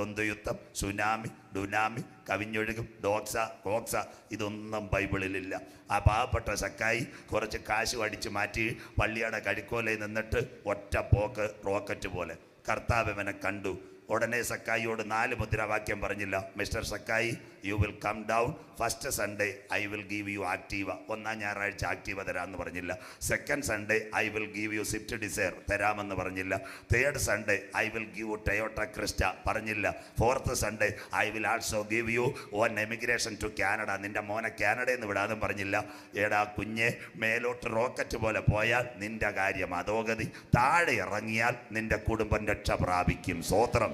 ദ്വന്ദ്വയുദ്ധം tsunami ഡുനാമി കവിഞ്ഞൊഴുകും ഡോക്സ കോക്സ ഇതൊന്നും ബൈബിളിലില്ല. ആ പാവപ്പെട്ട സക്കായി കുറച്ച് കാശ് അടിച്ച് മാറ്റി പള്ളിയുടെ കടിക്കോലയിൽ നിന്നിട്ട് ഒറ്റ പോക്ക് റോക്കറ്റ് പോലെ. കർത്താവ് കണ്ടു. ഉടനെ സക്കായിയോട് നാല് മുദ്രാവാക്യം പറഞ്ഞില്ല. Mister Zacchaeus you will come down first Sunday I will give you Activa ഒന്നാം ഞായറാഴ്ച ആക്റ്റീവ തരാമെന്ന് പറഞ്ഞില്ല. Second Sunday I will give you Swift Dzire തരാമെന്ന് പറഞ്ഞില്ല. Third Sunday I will give Toyota Crysta പറഞ്ഞില്ല. Fourth Sunday I will also give you an emigration to Canada നിന്റെ മോനെ കാനഡയിൽ നിന്ന് വിടാതും പറഞ്ഞില്ല. ഏടാ കുഞ്ഞെ മേലോട്ട് റോക്കറ്റ് പോലെ പോയാൽ നിന്റെ കാര്യം അധോഗതി. താഴെ ഇറങ്ങിയാൽ നിന്റെ കുടുംബം രക്ഷ പ്രാപിക്കും. സ്വോത്രം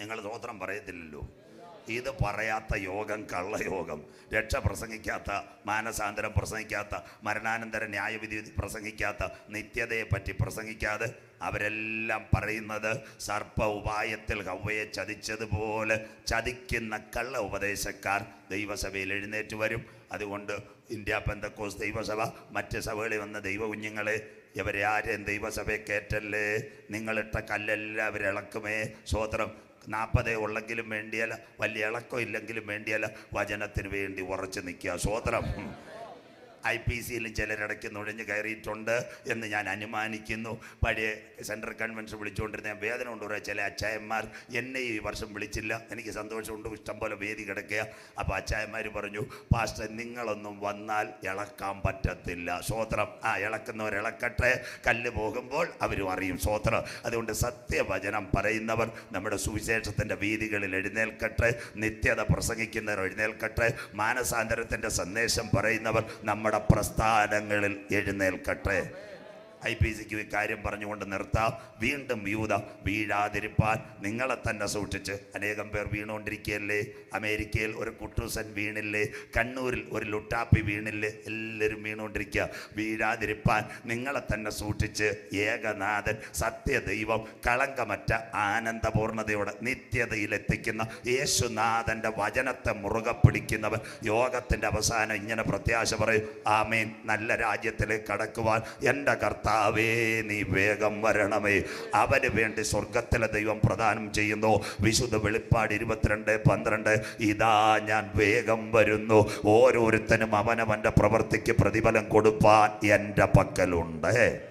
നിങ്ങൾ സ്വോത്രം പറയത്തില്ലല്ലോ. ഇത് പറയാത്ത യോഗം കള്ളയോഗം. രക്ഷ പ്രസംഗിക്കാത്ത മാനസാന്തരം പ്രസംഗിക്കാത്ത മരണാനന്തര ന്യായവിധി പ്രസംഗിക്കാത്ത നിത്യതയെ പറ്റി പ്രസംഗിക്കാതെ അവരെല്ലാം പറയുന്നത് സർപ്പ ഉപായത്തിൽ ഹവ്വയെ ചതിച്ചതുപോലെ ചതിക്കുന്ന കള്ള ഉപദേശക്കാർ ദൈവസഭയിൽ എഴുന്നേറ്റ് വരും. അതുകൊണ്ട് ഇന്ത്യ പെന്തക്കോസ് ദൈവസഭ മറ്റ് സഭകളിൽ വന്ന ദൈവ കുഞ്ഞുങ്ങളെ ഇവരെ ആരെയും ദൈവസഭയെ കയറ്റല്ലേ നിങ്ങളിട്ട കല്ലെല്ലാം അവരിളക്കുമേ സ്വോത്രം നാൽപ്പതേ ഉള്ളെങ്കിലും വേണ്ടിയല്ല വലിയ ഇളക്കം ഇല്ലെങ്കിലും വേണ്ടിയല്ല വചനത്തിന് വേണ്ടി ഉറച്ചു നിൽക്കുക. സ്വോത്രം ഐ പി സിയിലും ചിലരിടയ്ക്ക് നുഴഞ്ഞ് കയറിയിട്ടുണ്ട് എന്ന് ഞാൻ അനുമാനിക്കുന്നു. പഴയ സെൻട്രൽ കൺവെൻഷൻ വിളിച്ചുകൊണ്ടിരുന്ന വേദന കൊണ്ട് പറയാം ചില അച്ചായന്മാർ എന്നെ ഈ വർഷം വിളിച്ചില്ല. എനിക്ക് സന്തോഷമുണ്ട്. ഇഷ്ടംപോലെ വേദി കിടക്കുക. അപ്പോൾ അച്ചായന്മാർ പറഞ്ഞു പാസ്റ്റർ നിങ്ങളൊന്നും വന്നാൽ ഇളക്കാൻ പറ്റത്തില്ല. സ്വോത്രം. ആ ഇളക്കുന്നവർ ഇളക്കട്ടെ. കല്ല് പോകുമ്പോൾ അവരും അറിയും സ്വോത്രം. അതുകൊണ്ട് സത്യവചനം പറയുന്നവർ നമ്മുടെ സുവിശേഷത്തിന്റെ വീതികളിൽ എഴുന്നേൽക്കട്ടെ. നിത്യത പ്രസംഗിക്കുന്നവർ എഴുന്നേൽക്കട്ടെ. മാനസാന്തരത്തിന്റെ സന്ദേശം പറയുന്നവർ നമ്മുടെ പ്രസ്ഥാനങ്ങളിൽ എഴുന്നേൽക്കട്ടെ. ഐ പി സിക്ക് ഇക്കാര്യം പറഞ്ഞുകൊണ്ട് നിർത്താം. വീണ്ടും യൂത വീഴാതിരിപ്പാൻ നിങ്ങളെ തന്നെ സൂക്ഷിച്ച് അനേകം പേർ വീണുകൊണ്ടിരിക്കുകയല്ലേ? അമേരിക്കയിൽ ഒരു കുട്ടൂസൻ വീണില്ലേ? കണ്ണൂരിൽ ഒരു ലുട്ടാപ്പി വീണില്ലേ? എല്ലാവരും വീണുകൊണ്ടിരിക്കുക. വീഴാതിരിപ്പാൻ നിങ്ങളെ തന്നെ സൂക്ഷിച്ച് ഏകനാഥൻ സത്യദൈവം കളങ്കമറ്റ ആനന്ദപൂർണതയോടെ നിത്യതയിലെത്തിക്കുന്ന യേശുനാഥന്റെ വചനത്തെ മുറുകെ പിടിക്കുന്നവൻ യോഗത്തിന്റെ അവസാനം ഇങ്ങനെ പ്രത്യാശ പറയും. ആമേൻ. നല്ല രാജ്യത്തിലേക്ക് കടക്കുവാൻ എന്റെ കർത്താവേ നീ വേഗം വരണമേ. അവന് വേണ്ടി സ്വർഗത്തിലെ ദൈവം പ്രദാനം ചെയ്യുന്നു. വിശുദ്ധ വെളിപ്പാട് ഇരുപത്തിരണ്ട് പന്ത്രണ്ട്. ഇതാ ഞാൻ വേഗം വരുന്നു. ഓരോരുത്തനും അവനവന്റെ പ്രവൃത്തിക്ക് പ്രതിഫലം കൊടുപ്പാൻ എന്റെ പക്കലുണ്ട്.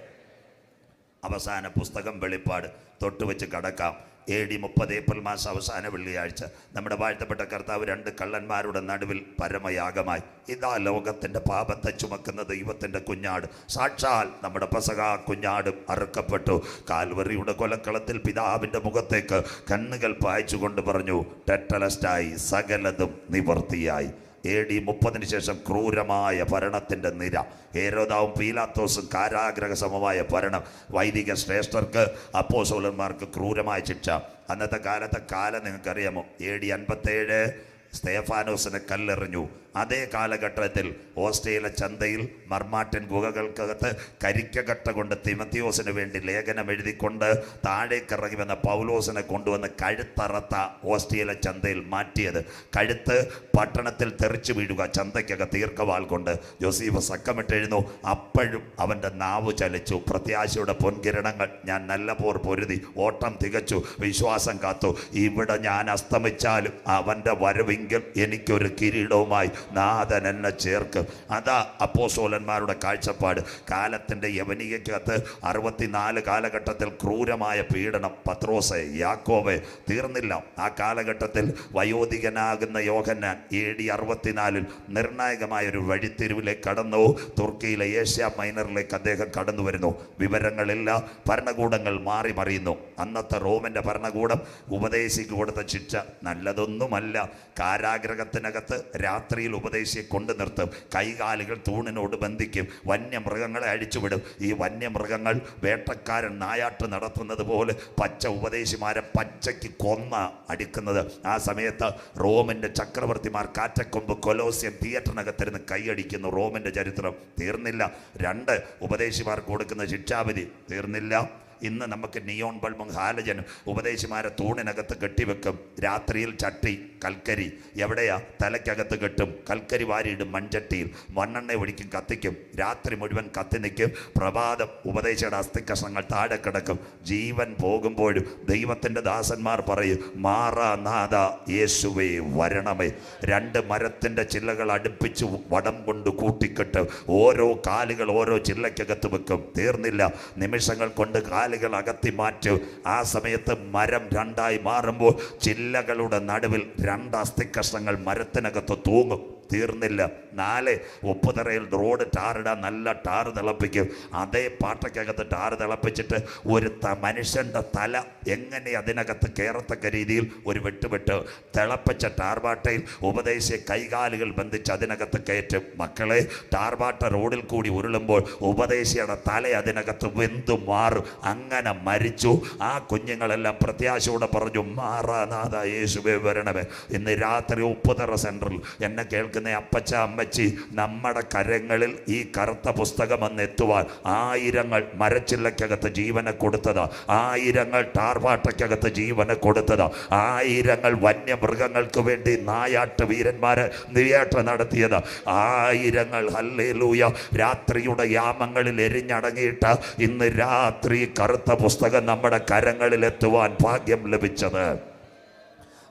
അവസാന പുസ്തകം വെളിപ്പാട്. തൊട്ടുവെച്ച് കടക്കാം. എ ഡി മുപ്പത് ഏപ്രിൽ മാസം അവസാന വെള്ളിയാഴ്ച നമ്മുടെ വാഴ്ത്തപ്പെട്ട കർത്താവ് രണ്ട് കള്ളന്മാരുടെ നടുവിൽ പരമയാഗമായി. ഇതാ ലോകത്തിന്റെ പാപത്തെ ചുമക്കുന്ന ദൈവത്തിന്റെ കുഞ്ഞാട്. സാക്ഷാൽ നമ്മുടെ പസക കുഞ്ഞാടും അറുക്കപ്പെട്ടു. കാൽവറിയുടെ കൊലക്കളത്തിൽ പിതാവിന്റെ മുഖത്തേക്ക് കണ്ണുകൾ പായിച്ചുകൊണ്ട് പറഞ്ഞു ടെറ്റലസ്റ്റായി സകലതും നിവർത്തിയായി എ ഡി മുപ്പതിന് ശേഷം ക്രൂരമായ ഭരണത്തിന്റെ നിര. ഏരോദാവും പീലാത്തോസും കാരാഗ്രഹ സമമായ ഭരണം. വൈദിക ശ്രേഷ്ഠർക്ക് അപ്പോസോലന്മാർക്ക് ക്രൂരമായ ശിക്ഷ. അന്നത്തെ കാലത്തെ കാലം നിങ്ങൾക്കറിയാമോ? എ ഡി അൻപത്തേഴ് സ്തേഫാനോസിനെ കല്ലെറിഞ്ഞു. അതേ കാലഘട്ടത്തിൽ ഓസ്ട്രേലിയ ചന്തയിൽ മർമാറ്റൻ ഗുഹകൾക്കകത്ത് കരിക്കകട്ട കൊണ്ട് തിമത്തിയോസിന് വേണ്ടി ലേഖനം എഴുതിക്കൊണ്ട് താഴേക്കിറങ്ങി വന്ന പൗലോസിനെ കൊണ്ടുവന്ന് കഴുത്തറത്ത ഓസ്ട്രേലിയ ചന്തയിൽ മാറ്റിയത്. കഴുത്ത് പട്ടണത്തിൽ തെറിച്ചു വീഴുക ചന്തയ്ക്കകത്ത് തീർക്കവാൾ കൊണ്ട് ജോസീഫ് സക്കമിട്ടെഴുന്നു. അപ്പോഴും അവന്റെ നാവ് ചലിച്ചു. പ്രത്യാശയുടെ പൊൻകിരണങ്ങൾ ഞാൻ നല്ല പോർ പൊരുതി ഓട്ടം തികച്ചു വിശ്വാസം കാത്തു. ഇവിടെ ഞാൻ അസ്തമിച്ചാലും അവന്റെ വരവെങ്കിൽ എനിക്കൊരു കിരീടവുമായി നാഥൻ എന്നെ ചേർക്കും. അതാ അപ്പോസോലന്മാരുടെ കാഴ്ചപ്പാട്. കാലത്തിന്റെ യവനികയ്ക്കകത്ത് അറുപത്തിനാല് കാലഘട്ടത്തിൽ ക്രൂരമായ പീഡനം പത്രോസെ യാക്കോബെ തീർന്നില്ല. ആ കാലഘട്ടത്തിൽ വയോധികനാകുന്ന യോഹന്നാൻ എ ഡി അറുപത്തിനാലിൽ നിർണായകമായ ഒരു വഴിത്തിരിവിലേക്ക് കടന്നു. തുർക്കിയിലെ ഏഷ്യ മൈനറിലേക്ക് അദ്ദേഹം കടന്നു വരുന്നു. വിവരങ്ങളില്ല. ഭരണകൂടങ്ങൾ മാറി മറിയുന്നു. അന്നത്തെ റോമിന്റെ ഭരണകൂടം ഉപദേശിക്ക് കൊടുത്ത ശിക്ഷ നല്ലതൊന്നുമല്ല. കാരാഗ്രഹത്തിനകത്ത് രാത്രിയിൽ ഉപദേശിയെ കൊണ്ടു നിർത്തും. കൈകാലുകൾ തൂണിനോട് ബന്ധിക്കും. വന്യമൃഗങ്ങളെ അഴിച്ചുവിടും. ഈ വന്യമൃഗങ്ങൾ വേട്ടക്കാരൻ നായാട്ട് നടത്തുന്നത് പോലെ പച്ച ഉപദേശിമാരെ പച്ചയ്ക്ക് കൊന്ന അടിക്കുന്നത്. ആ സമയത്ത് റോമിന്റെ ചക്രവർത്തിമാർ കാറ്റക്കൊമ്പ് കൊലോസ്യം തിയേറ്ററിനകത്തിരുന്ന് കൈയടിക്കുന്നു. റോമിന്റെ ചരിത്രം തീർന്നില്ല. രണ്ട് ഉപദേശിമാർക്ക് കൊടുക്കുന്ന ശിക്ഷാവിധി തീർന്നില്ല. ഇന്ന് നമുക്ക് നിയോൺ ബൾബും ഹാലജനും ഉപദേശിമാരെ തൂണിനകത്ത് കെട്ടിവെക്കും. രാത്രിയിൽ ചട്ടി കൽക്കരി എവിടെയാ? തലയ്ക്കകത്ത് കെട്ടും. കൽക്കരി വാരിയിടും മൺചട്ടിയിൽ. മണ്ണെണ്ണ ഒഴിക്കും കത്തിക്കും. രാത്രി മുഴുവൻ കത്തി നിൽക്കും. പ്രഭാതം ഉപദേശയുടെ അസ്ഥിക്കഷ്ണങ്ങൾ താഴെ കിടക്കും. ജീവൻ പോകുമ്പോഴും ദൈവത്തിന്റെ ദാസന്മാർ പറയും മാറാനാഥ യേശുവേ വരണമേ. രണ്ട് മരത്തിന്റെ ചില്ലകൾ അടുപ്പിച്ച് വടം കൊണ്ട് കൂട്ടിക്കെട്ട് ഓരോ കാലുകൾ ഓരോ ചില്ലയ്ക്കകത്ത് വെക്കും. തീർന്നില്ല. നിമിഷങ്ങൾ കൊണ്ട് കാലുകൾ അകത്തി മാറ്റും. ആ സമയത്ത് മരം രണ്ടായി മാറുമ്പോൾ ചില്ലകളുടെ നടുവിൽ രണ്ട് അസ്ഥിക്കഷ്ണങ്ങൾ മരത്തിനകത്ത് തൂങ്ങും. തീർന്നില്ല. നാല് ഉപ്പുതറയിൽ റോഡ് ടാറിടാൻ നല്ല ടാറ് തിളപ്പിക്കും. അതേ പാട്ടയ്ക്കകത്ത് ടാറ് തിളപ്പിച്ചിട്ട് ഒരു ത മനുഷ്യന്റെ തല എങ്ങനെ അതിനകത്ത് കയറത്തക്ക രീതിയിൽ ഒരു വെട്ടുവെട്ട് തിളപ്പിച്ച ടാർബാട്ടയിൽ ഉപദേശിയെ കൈകാലുകൾ ബന്ധിച്ച് അതിനകത്ത് കയറ്റും. മക്കളെ ടാർബാട്ട റോഡിൽ കൂടി ഉരുളുമ്പോൾ ഉപദേശിയുടെ തല അതിനകത്ത് വെന്തു മാറും. അങ്ങനെ മരിച്ചു. ആ കുഞ്ഞുങ്ങളെല്ലാം പ്രത്യാശയോടെ പറഞ്ഞു മാറാനാഥ യേശുവേ വരണമേ. ഇന്ന് രാത്രി ഉപ്പുതറ സെന്ററിൽ എന്നെ കേൾക്കുന്ന അപ്പച്ച അമ്മച്ചി നമ്മുടെ കരങ്ങളിൽ ഈ കറുത്ത പുസ്തകം വന്ന് എത്തുവാൻ ആയിരങ്ങൾ മരച്ചില്ലക്കകത്ത് ജീവനെ കൊടുത്തത്. ആയിരങ്ങൾ ടാർവാട്ടയ്ക്കകത്ത് ജീവനെ കൊടുത്തത്. ആയിരങ്ങൾ വന്യമൃഗങ്ങൾക്ക് വേണ്ടി നായാട്ട് വീരന്മാരെ നിവേട്ട നടത്തിയത്. ആയിരങ്ങൾ ഹല്ലേലൂയ രാത്രിയുടെ യാമങ്ങളിൽ എരിഞ്ഞടങ്ങിയിട്ട് ഇന്ന് രാത്രി കറുത്ത പുസ്തകം നമ്മുടെ കരങ്ങളിൽ എത്തുവാൻ ഭാഗ്യം ലഭിച്ചത്.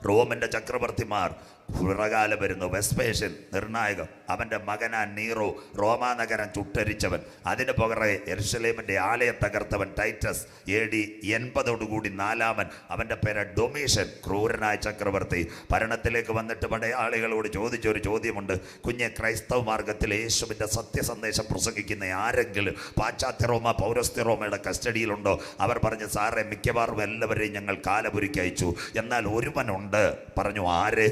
റോമിന്റെ ചക്രവർത്തിമാർ പുറകാലം വരുന്നു. വെസ്പേഷ്യൻ നിർണായകം. അവന്റെ മകനാ നീറോ. റോമാനഗരം ചുട്ടരിച്ചവൻ. അതിന് പുറകെ എർഷലേമിന്റെ ആലയം തകർത്തവൻ ടൈറ്റസ്. എ ഡി എൺപതോടുകൂടി നാലാമൻ. അവന്റെ പേര് ഡൊമീഷൻ. ക്രൂരനായ ചക്രവർത്തി. ഭരണത്തിലേക്ക് വന്നിട്ട് പടയാളികളോട് ചോദിച്ചൊരു ചോദ്യമുണ്ട്. കുഞ്ഞെ ക്രൈസ്തവ മാർഗത്തിൽ യേശുവിന്റെ സത്യസന്ദേശം പ്രസംഗിക്കുന്ന ആരെങ്കിലും പാശ്ചാത്യ റോമ പൗരസ്ത്യ റോമയുടെ കസ്റ്റഡിയിലുണ്ടോ? അവർ പറഞ്ഞു സാറേ മിക്കവാറും എല്ലാവരെയും ഞങ്ങൾ കാലപുരിക്കയച്ചു എന്നാൽ ഒരുവനുണ്ട്. പറഞ്ഞു ആര്?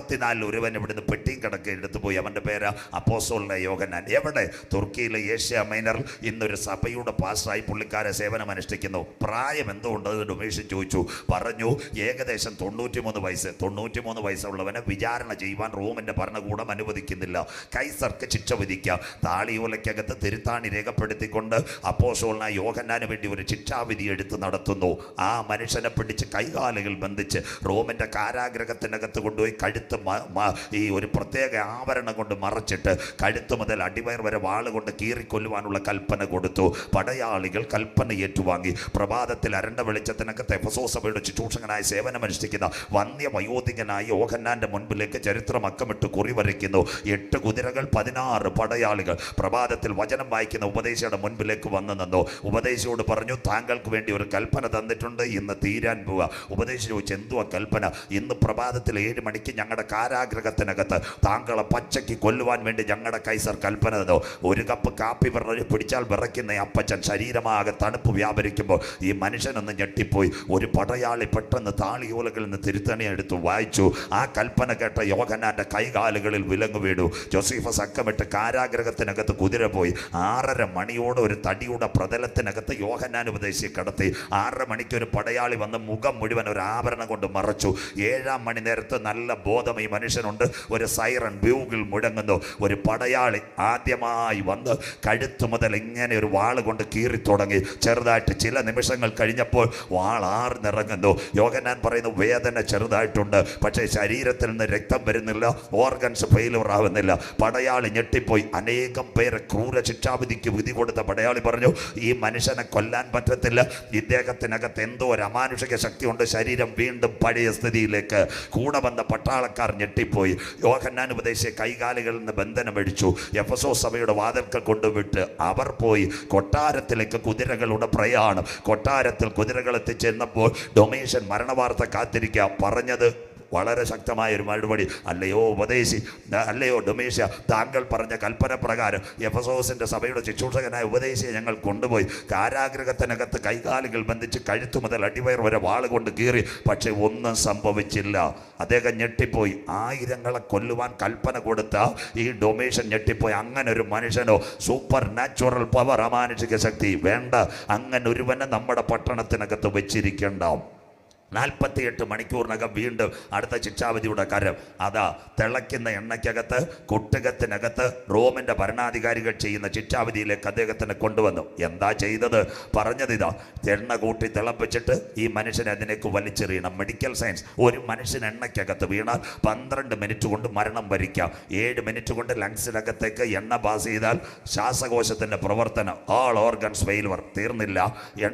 അറുപത്തിനാലിൽ ഒരുവൻ ഇവിടുന്ന് പെട്ടിയും കിടക്ക എടുത്തു പോയി. അവന്റെ പേര് അപ്പോസോളിനെ യോഗനാൻ എവിടെ? തുർക്കിയിലെ ഏഷ്യ മൈനർ ഇന്നൊരു സഭയുടെ പാസ്റ്റായി പുള്ളിക്കാരെ സേവനം അനുഷ്ഠിക്കുന്നു. പ്രായം എന്തുകൊണ്ട്? ഡൊമേഷൻ ചോദിച്ചു. പറഞ്ഞു ഏകദേശം തൊണ്ണൂറ്റിമൂന്ന് വയസ്സ്. തൊണ്ണൂറ്റിമൂന്ന് വയസ്സുള്ളവനെ വിചാരണ ചെയ്യുവാൻ റോമിന്റെ ഭരണകൂടം അനുവദിക്കുന്നില്ല. കൈസർക്ക് ശിക്ഷ വിധിക്കാം. താളിയോലയ്ക്കകത്ത് തിരുത്താണി രേഖപ്പെടുത്തിക്കൊണ്ട് അപ്പോസോളിന യോഗനാന് വേണ്ടി ഒരു ശിക്ഷാവിധി എടുത്ത് നടത്തുന്നു. ആ മനുഷ്യനെ പിടിച്ച് കൈകാലുകൾ ബന്ധിച്ച് റോമിന്റെ കാരാഗ്രഹത്തിനകത്ത് കൊണ്ടുപോയി കഴുത്ത് ഈ ഒരു പ്രത്യേക ആവരണം കൊണ്ട് മറച്ചിട്ട് കഴുത്ത് മുതൽ അടിവയർ വരെ വാളുകൊണ്ട് കീറിക്കൊല്ലുവാനുള്ള കൽപ്പന കൊടുത്തു. പടയാളികൾ കൽപ്പന ഏറ്റുവാങ്ങി. പ്രഭാതത്തിൽ അരണ്ട വെളിച്ചത്തിനകത്ത് എഫസോ സഭയുടെ ശുശ്രൂഷകനായി സേവനമനുഷ്ഠിക്കുന്ന വന്യ വയോധികനായ ഓഹന്നാന്റെ മുൻപിലേക്ക് ചരിത്രം അക്കമിട്ട് കുറി വരയ്ക്കുന്നു എട്ട് കുതിരകൾ പതിനാറ് പടയാളികൾ. പ്രഭാതത്തിൽ വചനം വായിക്കുന്ന ഉപദേശിയുടെ മുൻപിലേക്ക് വന്നു നിന്നു. ഉപദേശിയോട് പറഞ്ഞു താങ്കൾക്ക് വേണ്ടി ഒരു കൽപ്പന തന്നിട്ടുണ്ട്. ഇന്ന് തീരാൻ പോവുക ഉപദേശി ചോദിച്ചു എന്തുവാ കൽപ്പന? ഇന്ന് പ്രഭാതത്തിൽ ഏഴ് മണിക്ക് ഞങ്ങളുടെ കാരാഗ്രഹത്തിനകത്ത് താങ്കളെ പച്ചയ്ക്ക് കൊല്ലുവാൻ വേണ്ടി ഞങ്ങളുടെ കൈസർ കൽപ്പന തന്നു? ഒരു കപ്പ് കാപ്പി പറഞ്ഞ് പിടിച്ചാൽ വിറയ്ക്കുന്ന അപ്പച്ചൻ ശരീരമാകെ തണുപ്പ് വ്യാപരിക്കുമ്പോൾ ഈ മനുഷ്യനൊന്ന് ഞെട്ടിപ്പോയി. ഒരു പടയാളി പെട്ടെന്ന് താളിയോലകളിൽ നിന്ന് തിരുത്തണി എടുത്തു വായിച്ചു. ആ കൽപ്പന കേട്ട യോഗനാന്റെ കൈകാലുകളിൽ വിലങ്ങ് വീണു. ജോസീഫസ് അക്കമിട്ട് കാരാഗ്രഹത്തിനകത്ത് കുതിര പോയി ആറര മണിയോടെ ഒരു തടിയുടെ പ്രതലത്തിനകത്ത് യോഹനാൻ ഉപദേശി കടത്തി. ആറര മണിക്ക് ഒരു പടയാളി വന്ന് മുഖം മുഴുവൻ ഒരു ആഭരണം കൊണ്ട് മറച്ചു. ഏഴാം മണി നേരത്ത് നല്ല ബോധം ഈ മനുഷ്യനുണ്ട്. ഒരു സൈറൺ ബ്യൂഗിൽ മുഴങ്ങുന്നു. ഒരു പടയാളി ആദ്യമായി വന്ന് കഴുത്തു മുതൽ ഇങ്ങനെ ഒരു വാൾ കൊണ്ട് കീറി തുടങ്ങി. ചെറുതായിട്ട് ചില നിമിഷങ്ങൾ കഴിഞ്ഞപ്പോൾ വാൾ ആർന്നിറങ്ങുന്നു. യോഗനാൻ പറയുന്നു വേദന ചെറുതായിട്ടുണ്ട്. പക്ഷേ ശരീരത്തിൽ നിന്ന് രക്തം വരുന്നില്ല. ഓർഗൻസ് ഫെയിലൂർ ആവുന്നില്ല. പടയാളി ഞെട്ടിപ്പോയി. അനേകം പേരെ ക്രൂര ശിക്ഷാവിധിക്ക് വിധി കൊടുത്ത പടയാളി പറഞ്ഞു ഈ മനുഷ്യനെ കൊല്ലാൻ പറ്റത്തില്ല. ഇദ്ദേഹത്തിനകത്ത് എന്തോ ഒരു അമാനുഷിക ശക്തിയുണ്ട്. ശരീരം വീണ്ടും പഴയ സ്ഥിതിയിലേക്ക്. കൂടെ വന്ന പട്ടാളക്കാർ ഞെട്ടിപ്പോയി. യോഹന്നാൻ ഉപദേശിയെ കൈകാലുകളിൽ നിന്ന് ബന്ധനമടിച്ചു എഫസോ സഭയുടെ വാതിൽക്ക് കൊണ്ടുവിട്ട് അവർ പോയി. കൊട്ടാരത്തിലേക്ക് കുതിരകളുടെ പ്രയാണം. കൊട്ടാരത്തിൽ കുതിരകൾ എത്തിച്ചെന്നപ്പോൾ ഡൊമേഷൻ മരണവാർത്ത കാത്തിരിക്കുക പറഞ്ഞത് വളരെ ശക്തമായ ഒരു മറുപടി. അല്ലയോ ഉപദേശി അല്ലയോ ഡൊമേഷ്യ താങ്കൾ പറഞ്ഞ കൽപ്പന പ്രകാരം എഫസോസിന്റെ സഭയുടെ ശുശ്രൂഷകനായ ഉപദേശിയെ ഞങ്ങൾ കൊണ്ടുപോയി. കാരാഗ്രഹത്തിനകത്ത് കൈകാലുകൾ ബന്ധിച്ച് കഴുത്തു മുതൽ അടിവയർ വരെ വാളുകൊണ്ട് കീറി. പക്ഷേ ഒന്നും സംഭവിച്ചില്ല. അദ്ദേഹം ഞെട്ടിപ്പോയി. ആയിരങ്ങളെ കൊല്ലുവാൻ കൽപ്പന കൊടുത്ത ഈ ഡൊമേഷൻ ഞെട്ടിപ്പോയി. അങ്ങനെ ഒരു മനുഷ്യനോ. സൂപ്പർ നാച്ചുറൽ പവർ അമാനുഷിക ശക്തി വേണ്ട. അങ്ങനെ ഒരുവനെ നമ്മുടെ പട്ടണത്തിനകത്ത് വെച്ചിരിക്കണ്ടാവും നാൽപ്പത്തിയെട്ട് മണിക്കൂറിനകം വീണ്ടും അടുത്ത ശിക്ഷാവിധിയുടെ കരം അതാ തിളയ്ക്കുന്ന എണ്ണയ്ക്കകത്ത് കുട്ടകത്തിനകത്ത് റോമിന്റെ ഭരണാധികാരികൾ ചെയ്യുന്ന ശിക്ഷാവിധിയിലേക്ക് അദ്ദേഹത്തിനെ കൊണ്ടുവന്നു. എന്താ ചെയ്തത്? പറഞ്ഞത് ഇതാ. എണ്ണ കൂട്ടി തിളപ്പിച്ചിട്ട് ഈ മനുഷ്യനെ അതിനേക്ക് വലിച്ചെറിയണം. മെഡിക്കൽ സയൻസ് ഒരു മനുഷ്യൻ എണ്ണയ്ക്കകത്ത് വീണാൽ പന്ത്രണ്ട് മിനിറ്റ് കൊണ്ട് മരണം വരിക്കാം. ഏഴ് മിനിറ്റ് കൊണ്ട് ലങ്സിനകത്തേക്ക് എണ്ണ പാസ് ചെയ്താൽ ശ്വാസകോശത്തിന്റെ പ്രവർത്തനം ഓൾ ഓർഗൻസ് ഫെയിൽവർ തീർന്നില്ല.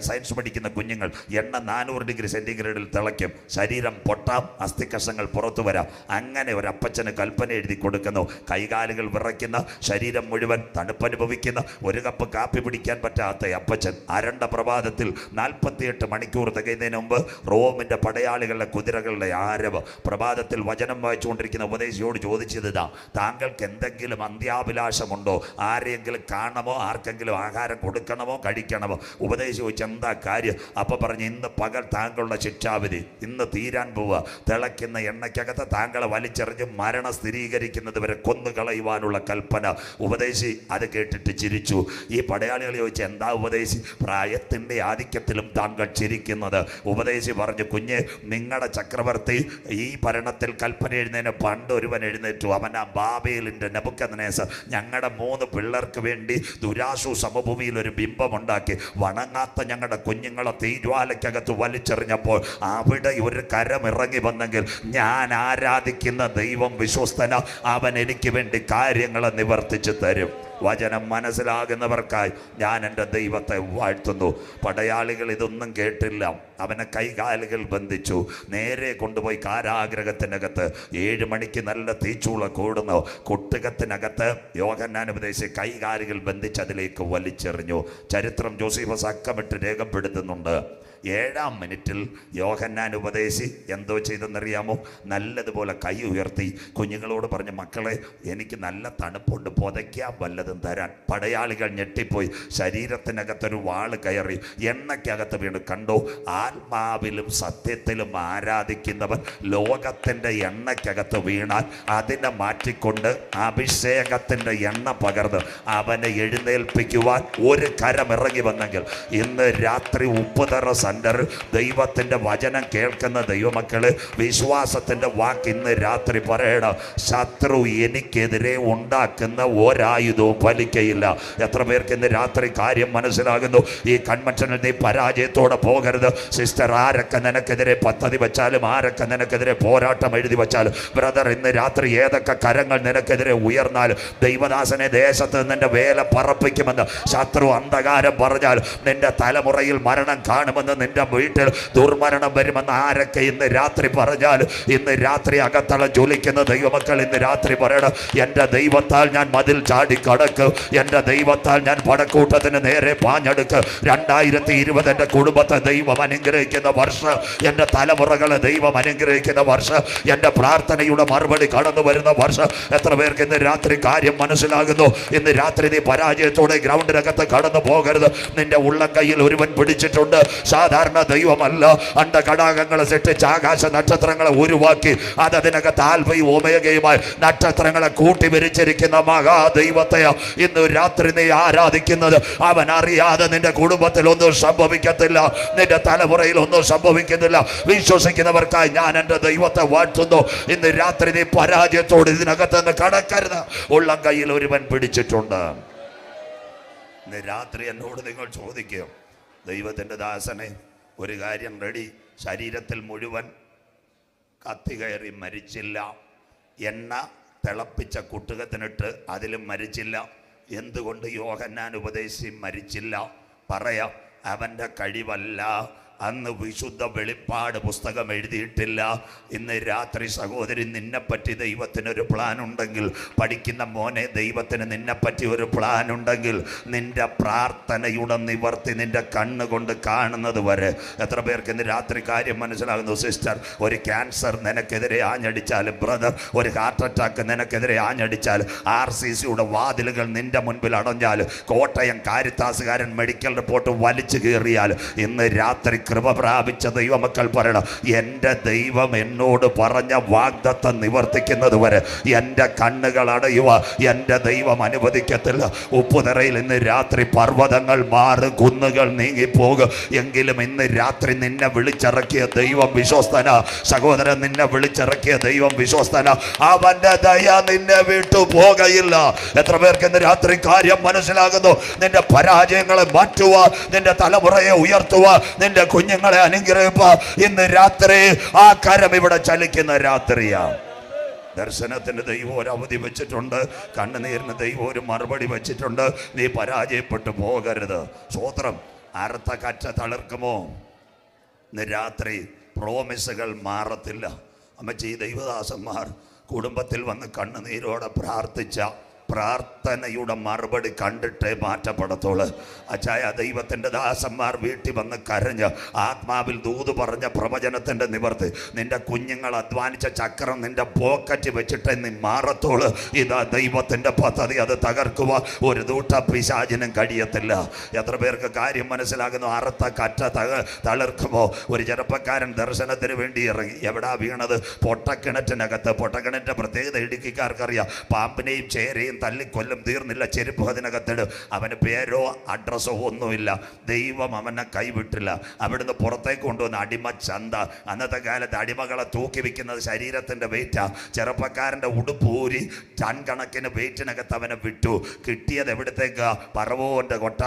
സയൻസ് പഠിക്കുന്ന കുഞ്ഞുങ്ങൾ എണ്ണ നാനൂറ് ഡിഗ്രി സെന്റിഗ്രേഡിൽ തിളയ്ക്കും. ശരീരം പൊട്ടാം അസ്ഥികഷങ്ങൾ പുറത്തു വരാം. അങ്ങനെ ഒരു അപ്പച്ചന് കൽപ്പന എഴുതി കൊടുക്കുന്നു. കൈകാലുകൾ വിറയ്ക്കുന്ന ശരീരം മുഴുവൻ തണുപ്പനുഭവിക്കുന്ന ഒരു കപ്പ് കാപ്പി പിടിക്കാൻ പറ്റാത്ത അപ്പച്ചൻ അരണ്ട പ്രഭാതത്തിൽ നാൽപ്പത്തിയെട്ട് മണിക്കൂർ തികയുന്നതിന് മുമ്പ് റോമിന്റെ പടയാളികളുടെ കുതിരകളുടെ ആരവ് പ്രഭാതത്തിൽ വചനം വായിച്ചുകൊണ്ടിരിക്കുന്ന ഉപദേശിയോട് ചോദിച്ചതാ താങ്കൾക്ക് എന്തെങ്കിലും അന്ത്യാഭിലാഷമുണ്ടോ? ആരെങ്കിലും കാണണമോ? ആർക്കെങ്കിലും ആഹാരം കൊടുക്കണമോ? കഴിക്കണമോ? ഉപദേശി ചോദിച്ചു എന്താ കാര്യം? അപ്പൊ പറഞ്ഞു ഇന്ന് പകൽ താങ്കളുടെ ശിക്ഷാവിധി ഇന്ന് തീരാൻ പോവുക. തിളയ്ക്കുന്ന എണ്ണയ്ക്കകത്ത് താങ്കളെ വലിച്ചെറിഞ്ഞ് മരണ സ്ഥിരീകരിക്കുന്നത് വരെ കൊന്നുകളയുവാനുള്ള കൽപ്പന. ഉപദേശി അത് കേട്ടിട്ട് ചിരിച്ചു. ഈ പടയാളികൾ ചോദിച്ചു എന്താ ഉപദേശി? പ്രായത്തിന്റെ ആധിക്യത്തിലും താങ്കൾ ചിരിക്കുന്നത്. ഉപദേശി പറഞ്ഞു കുഞ്ഞ് നിങ്ങളുടെ ചക്രവർത്തി ഈ ഭരണത്തിൽ കൽപ്പന എഴുന്നതിന് പണ്ട് ഒരുവൻ എഴുന്നേറ്റു. അവൻ ആ ബാബേലിന്റെ നബുക്കനേസ് ഞങ്ങളുടെ മൂന്ന് പിള്ളേർക്ക് വേണ്ടി ദുരാശു സമഭൂമിയിൽ ഒരു ബിംബമുണ്ടാക്കി. വണങ്ങാത്ത ഞങ്ങളുടെ കുഞ്ഞുങ്ങളെ തീജ്വാലയ്ക്കകത്ത് വലിച്ചെറിഞ്ഞപ്പോൾ അവിടെ ഒരു കരം ഇറങ്ങി വന്നെങ്കിൽ ഞാൻ ആരാധിക്കുന്ന ദൈവം വിശ്വസ്തന. അവൻ എനിക്ക് വേണ്ടി കാര്യങ്ങളെ നിവർത്തിച്ചു തരും. വചനം മനസ്സിലാകുന്നവർക്കായി ഞാൻ എന്റെ ദൈവത്തെ വാഴ്ത്തുന്നു. പടയാളികൾ ഇതൊന്നും കേട്ടില്ല. അവനെ കൈകാലുകൾ ബന്ധിച്ചു. നേരെ കൊണ്ടുപോയി കാരാഗ്രഹത്തിനകത്ത് ഏഴ് മണിക്ക് നല്ല തീച്ചൂള കൂടുന്നു. കൊട്ടുകത്തിനകത്ത് യോഹന്നാൻ കൈകാലുകൾ ബന്ധിച്ച് അതിലേക്ക് വലിച്ചെറിഞ്ഞു. ചരിത്രം ജോസഫസ് അക്കമിട്ട് രേഖപ്പെടുത്തുന്നുണ്ട്. ഏഴാം മിനിറ്റിൽ യോഹന്നാൻ ഉപദേശി എന്തോ ചെയ്തെന്നറിയാമോ? നല്ലതുപോലെ കൈ ഉയർത്തി കുഞ്ഞുങ്ങളോട് പറഞ്ഞു മക്കളെ എനിക്ക് നല്ല തണുപ്പുണ്ട്. പുതയ്ക്കാൻ വല്ലതും തരാൻ. പടയാളികൾ ഞെട്ടിപ്പോയി. ശരീരത്തിനകത്തൊരു വാൾ കയറി. എണ്ണയ്ക്കകത്ത് വീണ്. കണ്ടോ? ആത്മാവിലും സത്യത്തിലും ആരാധിക്കുന്നവർ ലോകത്തിന്റെ എണ്ണയ്ക്കകത്ത് വീണാൽ അതിനെ മാറ്റിക്കൊണ്ട് അഭിഷേകത്തിന്റെ എണ്ണ പകർന്ന് അവനെ എഴുന്നേൽപ്പിക്കുവാൻ ഒരു കരം ഇറങ്ങി വന്നെങ്കിൽ ഇന്ന് രാത്രി ഉപ്പുതറ സെന്റർ ദൈവത്തിന്റെ വചനം കേൾക്കുന്ന ദൈവമക്കൾ വിശ്വാസത്തിന്റെ വാക്ക് ഇന്ന് രാത്രി പറയണം. ശത്രു എനിക്കെതിരെ ഉണ്ടാക്കുന്ന ഒരായുധവും ഫലിക്കയില്ല എത്ര പേർക്ക് ഇന്ന് രാത്രി കാര്യം മനസ്സിലാകുന്നു? ഈ കൺവെൻഷനിൽ നീ പരാജയത്തോടെ പോകരുത്. സിസ്റ്റർ ആരൊക്കെ നിനക്കെതിരെ പദ്ധതി വെച്ചാലും ആരൊക്കെ നിനക്കെതിരെ പോരാട്ടം എഴുതി വെച്ചാലും ബ്രദർ ഇന്ന് രാത്രി ഏതൊക്കെ കരങ്ങൾ നിനക്കെതിരെ ഉയർന്നാലും ദൈവദാസനെ ദേശത്ത് നിന്റെ വേല പറപ്പിക്കുമെന്ന് ശത്രു അന്ധകാരം പറഞ്ഞാൽ നിന്റെ തലമുറയിൽ മരണം കാണുമെന്ന് നിന്റെ വീട്ടിൽ ദുർമരണം വരുമെന്ന് ആരൊക്കെ ഇന്ന് രാത്രി പറഞ്ഞാൽ ഇന്ന് രാത്രി അകത്തളം ജ്വലിക്കുന്ന ദൈവമക്കൾ ഇന്ന് രാത്രി പറയണം എന്റെ ദൈവത്താൽ ഞാൻ മതിൽ ചാടി കടക്കും എന്റെ ദൈവത്താൽ ഞാൻ പടക്കൂട്ടത്തിന് നേരെ പാഞ്ഞെടുക്ക്. രണ്ടായിരത്തി ഇരുപത് എന്റെ കുടുംബത്തെ ദൈവം അനുഗ്രഹിക്കുന്ന വർഷം. എന്റെ തലമുറകളെ ദൈവം അനുഗ്രഹിക്കുന്ന വർഷം. എന്റെ പ്രാർത്ഥനയുടെ മറുപടി കടന്നു വരുന്ന വർഷം. എത്ര പേർക്ക് ഇന്ന് രാത്രി കാര്യം മനസ്സിലാകുന്നു? ഇന്ന് രാത്രി നീ പരാജയത്തോടെ ഗ്രൗണ്ടിനകത്ത് കടന്നു പോകരുത്. നിന്റെ കയ്യിൽ ഒരുവൻ പിടിച്ചിട്ടുണ്ട്. സാധാരണ ദൈവമല്ല. അണ്ട കടാകങ്ങളെ സൃഷ്ടിച്ച് ആകാശ നക്ഷത്രങ്ങളെ ഉരുവാക്കി. അത് അതിനകത്ത് ആൽഫയും ഓമേഗയുമായി നക്ഷത്രങ്ങളെ കൂട്ടി വിരിച്ചിരിക്കുന്ന മഹാദൈവത്തെ ഇന്ന് രാത്രി നീ ആരാധിക്കുന്നത്? അവൻ അറിയാതെ നിന്റെ കുടുംബത്തിൽ ഒന്നും സംഭവിക്കത്തില്ല. നിന്റെ തലമുറയിൽ ഒന്നും സംഭവിക്കുന്നില്ല. വിശ്വസിക്കുന്നവർക്കായി ഞാൻ എന്റെ ദൈവത്തെ വാഴ്ത്തുന്നു. ഇന്ന് രാത്രി നീ പരാജയത്തോട് ഇതിനകത്ത് നിന്ന് കടക്കരുത്. ഉള്ളം കയ്യിൽ ഒരുവൻ പിടിച്ചിട്ടുണ്ട്. ഇന്ന് രാത്രി എന്നോട് നിങ്ങൾ ചോദിക്കും ദൈവത്തിന്റെ ദാസനെ ഒരു കാര്യം റെഡി ശരീരത്തിൽ മുഴുവൻ കത്തി കയറി മരിച്ചില്ല. എണ്ണ തിളപ്പിച്ച കുട്ടുകത്തിനിട്ട് അതിലും മരിച്ചില്ല. എന്തുകൊണ്ട് യോഹന്നാൻ ഉപദേശി മരിച്ചില്ല? പറയാം അവന്റെ കഴിവല്ല. അന്ന് വിശുദ്ധ വെളിപ്പാട് പുസ്തകം എഴുതിയിട്ടില്ല. ഇന്ന് രാത്രി സഹോദരി നിന്നെപ്പറ്റി ദൈവത്തിനൊരു പ്ലാൻ ഉണ്ടെങ്കിൽ പഠിക്കുന്ന മോനെ ദൈവത്തിന് നിന്നെപ്പറ്റി ഒരു പ്ലാൻ ഉണ്ടെങ്കിൽ നിന്റെ പ്രാർത്ഥനയുടെ നിവർത്തി നിന്റെ കണ്ണുകൊണ്ട് കാണുന്നത് വരെ. എത്ര പേർക്ക് ഇന്ന് രാത്രി കാര്യം മനസ്സിലാകുന്നു സിസ്റ്റർ ഒരു ക്യാൻസർ നിനക്കെതിരെ ആഞ്ഞടിച്ചാൽ ബ്രദർ ഒരു ഹാർട്ട് അറ്റാക്ക് നിനക്കെതിരെ ആഞ്ഞടിച്ചാൽ ആർ സി സിയുടെ വാതിലുകൾ നിന്റെ മുൻപിൽ അടഞ്ഞാൽ കോട്ടയം കാരിത്താസുകാരൻ മെഡിക്കൽ റിപ്പോർട്ട് വലിച്ചു കീറിയാൽ ഇന്ന് രാത്രി കൃപ പ്രാപിച്ച ദൈവമക്കൾ പറയണം എന്റെ ദൈവം എന്നോട് പറഞ്ഞ വാഗ്ദത്തം നിവർത്തിക്കുന്നത് വരെ എന്റെ കണ്ണുകൾ അടയുക എന്റെ ദൈവം അനുവദിക്കത്തില്ല. ഉപ്പുതറയിൽ ഇന്ന് രാത്രി പർവതങ്ങൾ മാറി കുന്നുകൾ നീങ്ങിപ്പോകും. എങ്കിലും ഇന്ന് രാത്രി നിന്നെ വിളിച്ചിറക്കിയ ദൈവം വിശ്വസ്തന. സഹോദരൻ നിന്നെ വിളിച്ചിറക്കിയ ദൈവം വിശ്വസ്തന. അവന്റെ ദയ നിന്നെ വിട്ടു പോകയില്ല. എത്ര പേർക്ക് ഇന്ന് രാത്രി കാര്യം മനസ്സിലാകുന്നു? നിന്റെ പരാജയങ്ങളെ മാറ്റുക നിന്റെ തലമുറയെ ഉയർത്തുക നിന്റെ കുഞ്ഞുങ്ങളെ അനുഗ്രഹിപ്പ. ഇന്ന് രാത്രി ആ കരം ഇവിടെ ചലിക്കുന്ന രാത്രിയാ. ദർശനത്തിന് ദൈവം ഒരു അവധി വെച്ചിട്ടുണ്ട്. കണ്ണുനീരിന് ദൈവം ഒരു മറുപടി വെച്ചിട്ടുണ്ട്. നീ പരാജയപ്പെട്ടു പോകരുത്. സ്വോത്രം അർത്ഥ കറ്റ തളിർക്കുമോ? ഇന്ന് രാത്രി പ്രോമിസുകൾ മാറത്തില്ല. അമ്മച്ചി ദൈവദാസന്മാർ കുടുംബത്തിൽ വന്ന് കണ്ണുനീരോടെ പ്രാർത്ഥിച്ച പ്രാർത്ഥനയുടെ മറുപടി കണ്ടിട്ടേ മാറ്റപ്പെടത്തോൾ അച്ചായ ദൈവത്തിന്റെ ദാസന്മാർ വീട്ടിൽ വന്ന് കരഞ്ഞ് ആത്മാവിൽ ദൂത് പറഞ്ഞ പ്രവചനത്തിന്റെ നിവർത്തി. നിന്റെ കുഞ്ഞുങ്ങൾ അധ്വാനിച്ച ചക്രം നിന്റെ പോക്കറ്റ് വെച്ചിട്ടേ നീ മാറത്തോൾ ഇതാ ദൈവത്തിന്റെ പദ്ധതി അത് തകർക്കുക ഒരു ദൂട്ട പിശാചിനും കഴിയത്തില്ല. എത്ര പേർക്ക് കാര്യം മനസ്സിലാകുന്നു അറുത്ത കറ്റ തക തളിർക്കുമോ? ഒരു ചെറുപ്പക്കാരൻ ദർശനത്തിന് വേണ്ടി ഇറങ്ങി. എവിടാ വീണത്? പൊട്ടക്കിണറ്റിനകത്ത്. പൊട്ടക്കിണറ്റിന്റെ പ്രത്യേകത ഇടുക്കിക്കാർക്കറിയാം. പാമ്പിനെയും ചേരയും തല്ലിക്കൊല്ലും തീർന്നില്ല ചെരുപ്പ് അതിനകത്തിടും. അവന് പേരോ അഡ്രസ്സോ ഒന്നുമില്ല. ദൈവം അവനെ കൈവിട്ടില്ല. അവിടുന്ന് പുറത്തേക്ക് കൊണ്ടുവന്ന അടിമ ചന്ത. അന്നത്തെ കാലത്ത് അടിമകളെ തൂക്കി വെക്കുന്നത് ശരീരത്തിന്റെ വെയിറ്റാ ചെറുപ്പക്കാരന്റെ ഉടുപ്പൂരി ടൺ കണക്കിന് വെയിറ്റിനകത്ത് അവനെ വിട്ടു. കിട്ടിയത് എവിടത്തേക്കാ? പറവോന്റെ കൊട്ട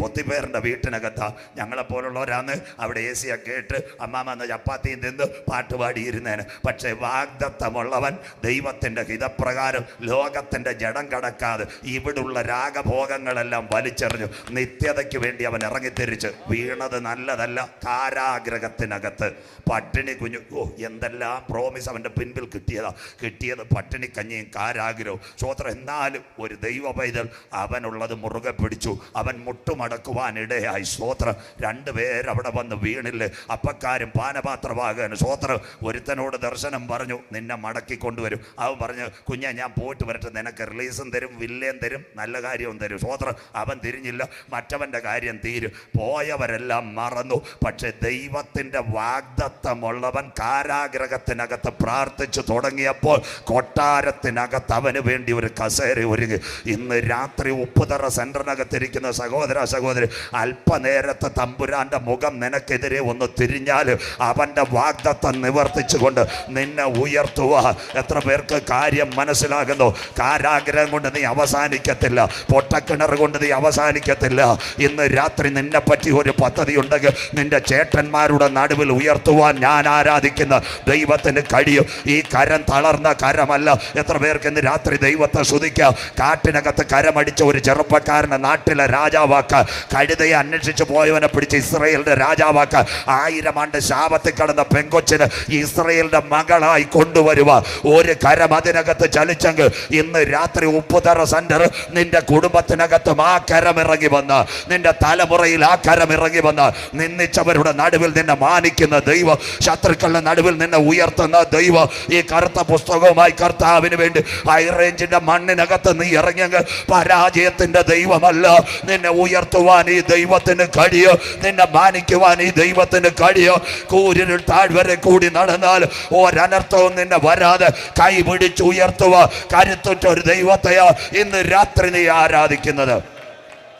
പൊത്തിപ്പേറിന്റെ വീട്ടിനകത്താ. ഞങ്ങളെപ്പോലുള്ളവരാന്ന് അവിടെ എ സിയൊക്കെ കേട്ട് അമ്മാമ എന്ന ചപ്പാത്തിയും നിന്ന് പാട്ടുപാടിയിരുന്നേന് പക്ഷേ വാഗ്ദത്തമുള്ളവൻ ദൈവത്തിന്റെ ഹിതപ്രകാരം ലോകത്തിന്റെ ജഡം കടക്കാതെ ഇവിടുള്ള രാഗഭോഗങ്ങളെല്ലാം വലിച്ചെറിഞ്ഞു. നിത്യതയ്ക്ക് വേണ്ടി അവൻ ഇറങ്ങിത്തിരിച്ച് വീണത് നല്ലതല്ല. കാരാഗ്രഹത്തിനകത്ത് പട്ടിണി കുഞ്ഞു. ഓ എന്തെല്ലാം പ്രോമിസ് അവന്റെ പിൻപിൽ കിട്ടിയതാ. കിട്ടിയത് പട്ടിണി കഞ്ഞിയും കാരാഗ്രഹവും. സ്വോത്രം എന്നാലും ഒരു ദൈവ പൈതൽ അവനുള്ളത് മുറുകെ പിടിച്ചു. അവൻ മുട്ടുമടക്കുവാനിടയായി സ്വോത്രം രണ്ടുപേരവിടെ വന്ന് വീണില്ലേ? അപ്പക്കാരും പാനപാത്രമാകാൻ സ്വോത്രം ഒരുത്തനോട് ദർശനം പറഞ്ഞു നിന്നെ മടക്കി കൊണ്ടുവരും. അവൻ പറഞ്ഞു കുഞ്ഞെ ഞാൻ പോയിട്ട് വരട്ടെ. നിനക്ക് റിലീസും തരും വില്ലയും തരും നല്ല കാര്യവും തരും. സ്വോത്രം അവൻ തിരിഞ്ഞില്ല മറ്റവന്റെ കാര്യം തീരും. പോയവരെല്ലാം മറന്നു. പക്ഷെ ദൈവത്തിന്റെ വാഗ്ദത്തമുള്ളവൻ കാരാഗ്രഹത്തിനകത്ത് പ്രാർത്ഥിച്ചു തുടങ്ങിയപ്പോൾ കൊട്ടാരത്തിനകത്ത് അവന് വേണ്ടി ഒരു കസേര ഒരുങ്ങി. ഇന്ന് രാത്രി ഉപ്പുതറ സെന്ററിനകത്തിരിക്കുന്ന സഹോദര സഹോദരി അല്പനേരത്തെ തമ്പുരാന്റെ മുഖം നിനക്കെതിരെ ഒന്ന് തിരിഞ്ഞാൽ അവന്റെ വാഗ്ദത്തം നിവർത്തിച്ചുകൊണ്ട് നിന്നെ ഉയർത്തുക എത്ര പേർക്ക് കാര്യം മനസ്സിലാകുന്നു? കാരാഗ്രഹം കൊണ്ട് നീ അവസാനിക്കത്തില്ല. പൊട്ടക്കിണർ കൊണ്ട് നീ അവസാനിക്കത്തില്ല. ഇന്ന് രാത്രി നിന്നെ പറ്റി ഒരു പദ്ധതി ഉണ്ടെങ്കിൽ നിന്റെ ചേട്ടന്മാരുടെ നടുവിൽ ഉയർത്തുവാൻ ഞാൻ ആരാധിക്കുന്ന ദൈവത്തിന് കഴിയും. ഈ കരം തളർന്ന കരമല്ല. എത്ര പേർക്ക് ഇന്ന് രാത്രി ദൈവത്തെ സ്തുതിക്കാം. കാട്ടിനകത്ത് കരമടിച്ച ഒരു ചെറുപ്പക്കാരനെ നാട്ടിലെ രാജാവാക്ക. കഴുതയെ അന്വേഷിച്ച് പോയവനെ പിടിച്ച് ഇസ്രയേലിന്റെ രാജാവാക്ക. ആയിരം ആണ്ട് ശാപത്തിൽ കടന്ന പെങ്കൊച്ചിന് ഇസ്രയേലിന്റെ മകളായി കൊണ്ടുവരുക ഒരു കരം അതിനകത്ത് ചലിച്ചെങ്കിൽ ഇന്ന് രാത്രി ഉപ്പുതറ സെന്റർ നിന്റെ കുടുംബത്തിനകത്തും ആ ഇറങ്ങി വന്ന് നിന്റെ തലമുറയിൽ ആ ഇറങ്ങി വന്ന് നിന്നിച്ചവരുടെ നടുവിൽ നിന്നെ മാനിക്കുന്ന ദൈവം ശത്രുക്കളുടെ നടുവിൽ നിന്നെ ഉയർത്തുന്ന ദൈവം ഈ കറുത്ത പുസ്തകവുമായി കർത്താവിന് വേണ്ടി ഹൈറേഞ്ചിന്റെ മണ്ണിനകത്ത് നീ ഇറങ്ങിയെങ്കിൽ പരാജയത്തിന്റെ ദൈവമല്ല. നിന്നെ ഉയർത്തുവാൻ ഈ ദൈവത്തിന് കഴിയോ. നിന്നെ മാനിക്കുവാൻ ഈ ദൈവത്തിന് കഴിയോ. കൂരിരുൾ താഴ്വരെ കൂടി നടന്നാൽ ഒരനർത്ഥവും നിന്നെ വരാതെ കൈ പിടിച്ചുയർത്തുവ കരുത്തുറ്റ ഒരു ദൈവത്തെയാ ഇന്ന് രാത്രി നീ ആരാധിക്കുന്നത്?